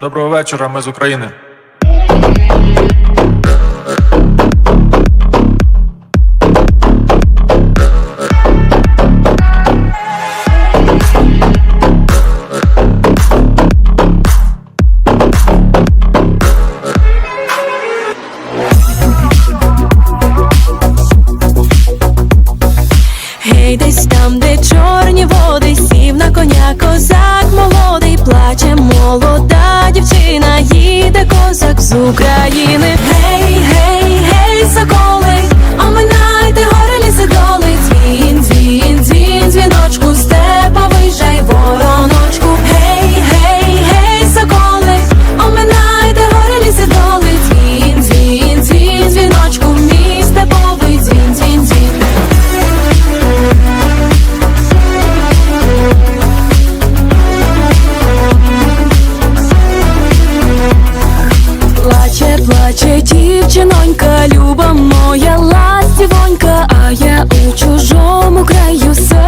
Доброго вечора, ми з України. Гей, десь там, де чорні води, сів на коня козак не плаче дівчинонька, люба моя ластівонька, а я у чужому краю сам.